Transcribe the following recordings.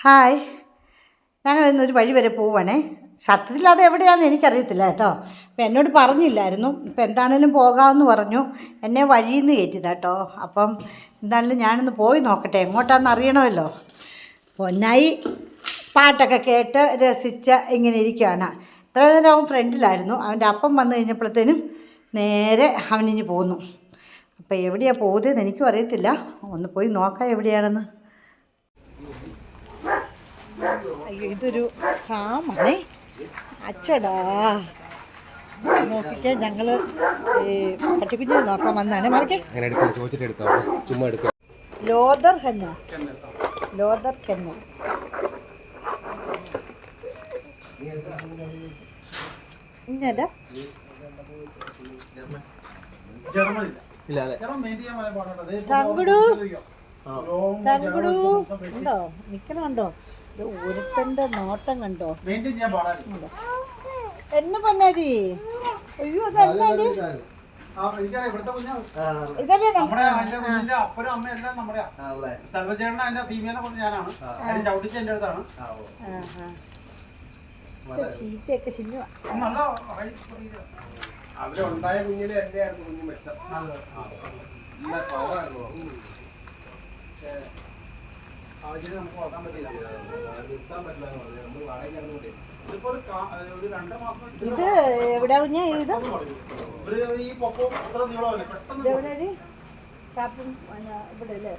Hi. ഞങ്ങൾ ഇന്നൊരു വഴി വരെ പോവണേ സത്യത്തിൽ അത് എവിടെയാണെന്ന് എനിക്കറിയത്തില്ല കേട്ടോ. അപ്പം എന്നോട് പറഞ്ഞില്ലായിരുന്നു. ഇപ്പം എന്താണേലും പോകാമെന്ന് പറഞ്ഞു. എന്നെ വഴിയിൽ നിന്ന് കയറ്റിയതാ കേട്ടോ. അപ്പം എന്താണേലും ഞാനൊന്ന് പോയി നോക്കട്ടെ. എങ്ങോട്ടാണെന്ന് അറിയണമല്ലോ. പൊന്നായി പാട്ടൊക്കെ കേട്ട് രസിച്ച് ഇങ്ങനെ ഇരിക്കുകയാണ് ഇത്ര നേരം അവൻ ഫ്രണ്ടിലായിരുന്നു. അവന്റെ അപ്പം വന്നു കഴിഞ്ഞപ്പോഴത്തേനും നേരെ അവനിഞ്ഞ് പോന്നു. അപ്പോൾ എവിടെയാണ് പോകുന്നതെന്ന് എനിക്കും അറിയത്തില്ല. ഒന്ന് പോയി നോക്കാം എവിടെയാണെന്ന്. അയ്യോ ഇതൊരു ഹാമാണേ. അച്ചടാ. നോക്കിക്കാൻ ഈ പട്ടിക്കുഞ്ഞിനെ നോക്കാൻ വന്നാണ് മറിക്കെ. ലോദർ ഹെന്ന. ലോദർ കെന്ന തങ്കുടു. തങ്കുടു. ഉണ്ടോ? നിക്കണുണ്ടോ? ഇത് ഒരുത്തന്റെ നോട്ടം കണ്ടോ? എന്നെ പൊന്നാരി അയ്യോ അതല്ലാടി ഇതല്ലേ നമ്മ- അപ്പനും അമ്മയും എല്ലാം നമ്മുടെ സർവചേട്ടന അതിന്റെ ഫീമെയിലെ കൊണ്ട് ഞാനാണ് അതിന് ചവിട്ടിച്ച് എന്റെ അടുത്താണ് ആഹാ. ഇത് ചീത്തയൊക്കെ ചിന്നു നല്ല ഹൈ അവരുണ്ടായ കുഞ്ഞിലെ എന്റെ ആയിരുന്നു കുഞ്ഞു മെച്ചം നമുക്ക് പറ്റില്ല. നിർത്താൻ പറ്റില്ല നമ്മൾ വാടക ഇതിപ്പോ ഒരു രണ്ടര മാസം ഇത് എവിടെ കുഞ്ഞാ ഇത്? ഈ പൊക്കവും അത്ര നീളമല്ലേ? പെട്ടെന്ന് എവിടെ ഇവിടെ അല്ലേ?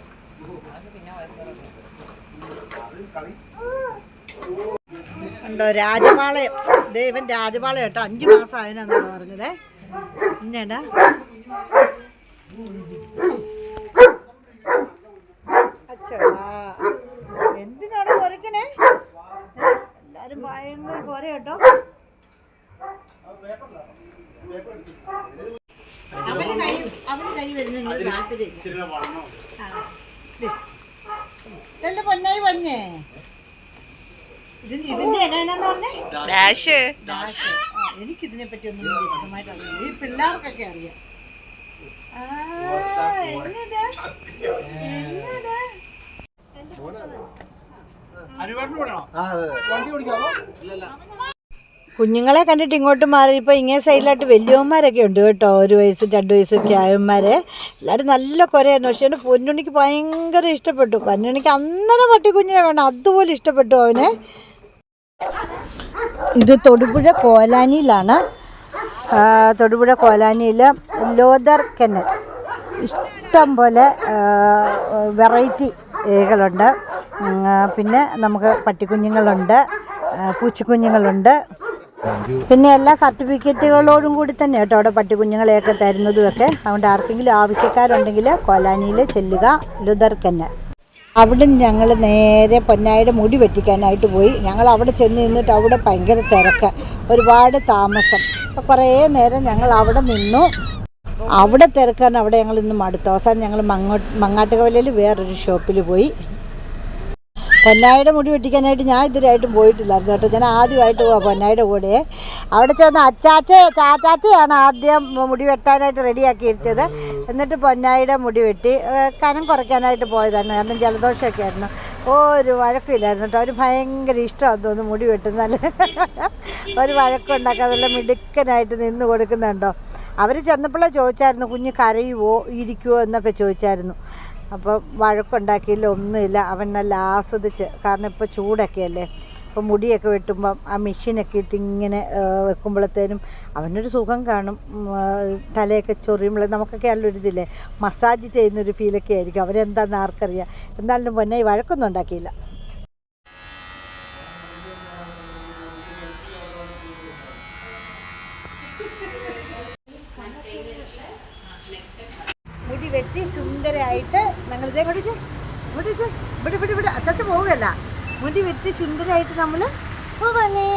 ഉണ്ടോ രാജപാളയം? ദൈവൻ രാജപാളയം കേട്ടോ. അഞ്ചു മാസം ആയതെന്നാണ് പറഞ്ഞത്. ഇന്നേടാ എല്ലാരും ഭയങ്കര കുര കേട്ടോ. അവന് കൈ അവന് കൈ താല്പര്യം പൊന്നായി എനിക്കിതിനെ പറ്റി ഒന്നും വിശദമായിട്ട് അറിയില്ല. ഈ പിള്ളേർക്കൊക്കെ അറിയാം. ആ, എന്നതാ? എന്നതാ? കുഞ്ഞുങ്ങളെ കണ്ടിട്ട് ഇങ്ങോട്ട് മാറി. ഇപ്പോൾ ഇങ്ങേ സൈഡിലായിട്ട് വലിയവന്മാരൊക്കെ ഉണ്ട് കേട്ടോ. ഒരു വയസ്സ് രണ്ട് വയസ്സൊക്കെ ആയവന്മാരെ. എല്ലാവരും നല്ല കുരയായിരുന്നു. പക്ഷേ എന്റെ പൊന്നുണിക്ക് ഭയങ്കര ഇഷ്ടപ്പെട്ടു. പൊന്നുണിക്ക് അന്നേരം പട്ടിക്കുഞ്ഞിനെ വേണം. അതുപോലെ ഇഷ്ടപ്പെട്ടു അവനെ. ഇത് തൊടുപുഴ കോലാനിയിലാണ്. തൊടുപുഴ കോലാനിയിൽ ലോദർ കെന്നൽ ഇഷ്ടം പോലെ വെറൈറ്റി ഏകളുണ്ട്. പിന്നെ നമുക്ക് പട്ടിക്കുഞ്ഞുങ്ങളുണ്ട് പൂച്ചിക്കുഞ്ഞുങ്ങളുണ്ട്. പിന്നെ എല്ലാ സർട്ടിഫിക്കറ്റുകളോടും കൂടി തന്നെ കേട്ടോ അവിടെ പട്ടിക്കുഞ്ഞുങ്ങളെയൊക്കെ തരുന്നതുമൊക്കെ. അതുകൊണ്ട് ആർക്കെങ്കിലും ആവശ്യക്കാരുണ്ടെങ്കിൽ കോലാനിയിൽ ചെല്ലുക ലുദർക്കന്നെ അവിടെ ഞങ്ങൾ നേരെ പൊന്നായിയുടെ മുടി വെട്ടിക്കാനായിട്ട് പോയി. ഞങ്ങൾ അവിടെ ചെന്ന് നിന്നിട്ട് അവിടെ ഭയങ്കര തിരക്ക് ഒരുപാട് താമസം. അപ്പോൾ കുറേ നേരം ഞങ്ങൾ അവിടെ നിന്നു. അവിടെ തിരക്കാൻ അവിടെ ഞങ്ങൾ ഇന്ന് മടുത്തു അവസാനം ഞങ്ങൾ മങ്ങോ മങ്ങാട്ടുകവലയിൽ വേറൊരു ഷോപ്പിൽ പോയി. പൊന്നായുടെ മുടി വെട്ടിക്കാനായിട്ട് ഞാൻ ഇതുവരെയായിട്ടും പോയിട്ടില്ലായിരുന്നു കേട്ടോ. ഞാൻ ആദ്യമായിട്ട് പോവാം പൊന്നായിയുടെ കൂടെ. അവിടെ ചെന്ന് അച്ചാച്ച ചാച്ചാച്ചയാണ് ആദ്യം മുടി വെട്ടാനായിട്ട് റെഡിയാക്കി ഇരുത്തിയത് എന്നിട്ട് പൊന്നായിയുടെ മുടി വെട്ടി കനം കുറയ്ക്കാനായിട്ട് പോയതാണ് കാരണം ജലദോഷമൊക്കെ ആയിരുന്നു. ഒരു വഴക്കില്ലായിരുന്നു കേട്ടോ. അവർ ഭയങ്കര ഇഷ്ടമാണ് തോന്നുന്നു മുടി വെട്ടുന്നല്ലേ ഒരു വഴക്കുണ്ടാക്കാതെ നല്ല മിടുക്കനായിട്ട് നിന്ന് കൊടുക്കുന്നുണ്ടോ. അവർ ചെന്നപ്പോഴേ ചോദിച്ചായിരുന്നു കുഞ്ഞ് കരയുവോ ഇരിക്കുവോ? എന്നൊക്കെ ചോദിച്ചായിരുന്നു. അപ്പോൾ വഴക്കുണ്ടാക്കിയില്ല ഒന്നുമില്ല. അവൻ നല്ല ആസ്വദിച്ച് കാരണം ഇപ്പോൾ ചൂടൊക്കെ അല്ലേ അപ്പോൾ മുടിയൊക്കെ വെട്ടുമ്പം ആ മെഷീനൊക്കെ ഇട്ട് ഇങ്ങനെ വെക്കുമ്പോഴത്തേനും അവനൊരു സുഖം കാണും. തലയൊക്കെ ചൊറിയുമ്പോൾ നമുക്കൊക്കെ ഇതില്ലേ മസാജ് ചെയ്യുന്നൊരു ഫീലൊക്കെ ആയിരിക്കും. അവരെന്താണെന്ന് ആർക്കറിയാം. എന്നാലും പൊന്നെ ഈ വഴക്കൊന്നും ഉണ്ടാക്കിയില്ല മുടി വെട്ടി സുന്ദരമായിട്ട് ഞങ്ങൾ ഇതേ പഠിച്ച് പഠിച്ച് ഇവിടെ ഇവിടെ ഇവിടെ. അച്ചാച്ച പോവുകയല്ല. മുടി വെട്ടി സുന്ദരമായിട്ട് നമ്മൾ പോവണേ